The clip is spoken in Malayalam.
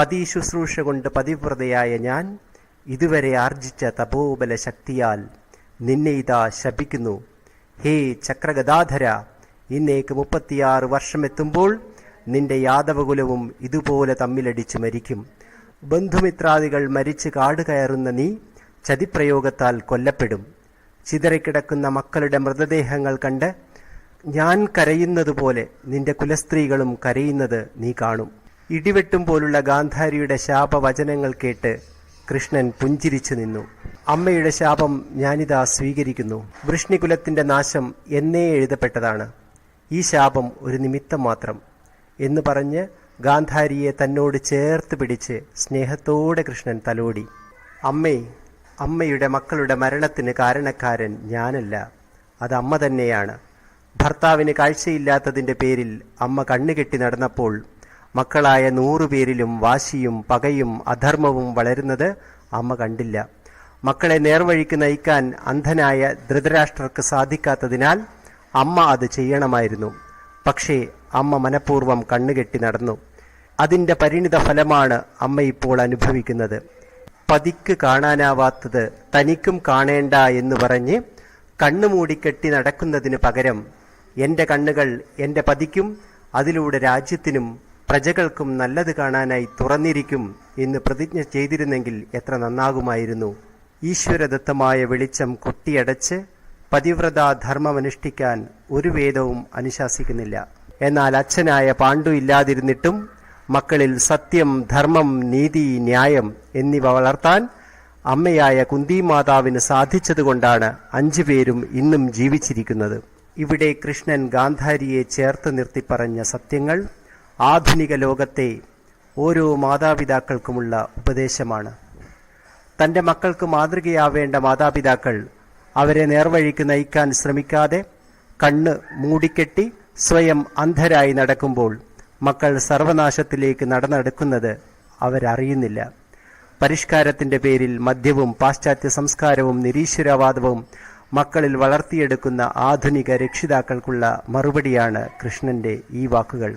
പതി ശുശ്രൂഷ കൊണ്ട് പതിവ്രതയായ ഞാൻ ഇതുവരെ ആർജിച്ച തപോബല ശക്തിയാൽ നിന്നെ ഇതാ ശപിക്കുന്നു. ഹേ ചക്രഗദാധര ഇന്നേക്ക് മുപ്പത്തിയാറ് വർഷമെത്തുമ്പോൾ നിന്റെ യാദവകുലവും ഇതുപോലെ തമ്മിലടിച്ചു മരിക്കും. ബന്ധുമിത്രാദികൾ മരിച്ച് കാട് കയറുന്ന നീ ചതിപ്രയോഗത്താൽ കൊല്ലപ്പെടും. ചിതറിക്കിടക്കുന്ന മക്കളുടെ മൃതദേഹങ്ങൾ കണ്ട് ഞാൻ കരയുന്നതുപോലെ നിന്റെ കുലസ്ത്രീകളും കരയുന്നത് നീ കാണും. ഇടിവെട്ടും പോലുള്ള ഗാന്ധാരിയുടെ ശാപവചനങ്ങൾ കേട്ട് കൃഷ്ണൻ പുഞ്ചിരിച്ചു നിന്നു. അമ്മയുടെ ശാപം ഞാനിതാ സ്വീകരിക്കുന്നു. വൃഷ്ണികുലത്തിന്റെ നാശം എന്നേ എഴുതപ്പെട്ടതാണ്. ഈ ശാപം ഒരു നിമിത്തം മാത്രം എന്ന് പറഞ്ഞ് ഗാന്ധാരിയെ തന്നോട് ചേർത്ത് പിടിച്ച് സ്നേഹത്തോടെ കൃഷ്ണൻ തലോടി. അമ്മേ അമ്മയുടെ മക്കളുടെ മരണത്തിന് കാരണക്കാരൻ ഞാനല്ല. അത് അമ്മ തന്നെയാണ്. ഭർത്താവിന് കാഴ്ചയില്ലാത്തതിന്റെ പേരിൽ അമ്മ കണ്ണുകെട്ടി നടന്നപ്പോൾ മക്കളായ നൂറുപേരിലും വാശിയും പകയും അധർമ്മവും വളരുന്നത് അമ്മ കണ്ടില്ല. മക്കളെ നേർവഴിക്ക് നയിക്കാൻ അന്ധനായ ധൃതരാഷ്ട്രർക്ക് സാധിക്കാത്തതിനാൽ അമ്മ അത് ചെയ്യണമായിരുന്നു. പക്ഷേ അമ്മ മനഃപൂർവം കണ്ണുകെട്ടി നടന്നു. അതിന്റെ പരിണിത ഫലമാണ് അമ്മ ഇപ്പോൾ അനുഭവിക്കുന്നത്. പതിക്ക് കാണാനാവാത്തത് തനിക്കും കാണേണ്ട എന്ന് പറഞ്ഞ് കണ്ണുമൂടിക്കെട്ടി നടക്കുന്നതിന് പകരം എന്റെ കണ്ണുകൾ എന്റെ പതിക്കും അതിലൂടെ രാജ്യത്തിനും പ്രജകൾക്കും നല്ലത് കാണാനായി തുറന്നിരിക്കും എന്ന് പ്രതിജ്ഞ ചെയ്തിരുന്നെങ്കിൽ എത്ര നന്നാകുമായിരുന്നു. ഈശ്വരദത്തമായ വെളിച്ചം കൊട്ടിയടച്ച് പതിവ്രത ധർമ്മമനുഷ്ഠിക്കാൻ ഒരു വേദവും അനുശാസിക്കുന്നില്ല. എന്നാൽ അച്ഛനായ പാണ്ഡു ഇല്ലാതിരുന്നിട്ടും മക്കളിൽ സത്യം ധർമ്മം നീതി ന്യായം എന്നിവ വളർത്താൻ അമ്മയായ കുന്തിമാതാവിന് സാധിച്ചതുകൊണ്ടാണ് അഞ്ചു പേരും ഇന്നും ജീവിച്ചിരിക്കുന്നത്. ഇവിടെ കൃഷ്ണൻ ഗാന്ധാരിയെ ചേർത്ത് നിർത്തി പറഞ്ഞ സത്യങ്ങൾ ആധുനിക ലോകത്തെ ഓരോ മാതാപിതാക്കൾക്കുമുള്ള ഉപദേശമാണ്. തന്റെ മക്കൾക്ക് മാതൃകയാവേണ്ട മാതാപിതാക്കൾ അവരെ നേർവഴിക്ക് നയിക്കാൻ ശ്രമിക്കാതെ കണ്ണ് മൂടിക്കെട്ടി സ്വയം അന്ധരായി നടക്കുമ്പോൾ മക്കൾ സർവനാശത്തിലേക്ക് നടന്നെടുക്കുന്നത് അവരറിയുന്നില്ല. പരിഷ്കാരത്തിന്റെ പേരിൽ മദ്യവും പാശ്ചാത്യ സംസ്കാരവും നിരീശ്വരവാദവും മക്കളിൽ വളർത്തിയെടുക്കുന്ന ആധുനിക രക്ഷിതാക്കൾക്കുള്ള മറുപടിയാണ് കൃഷ്ണന്റെ ഈ വാക്കുകൾ.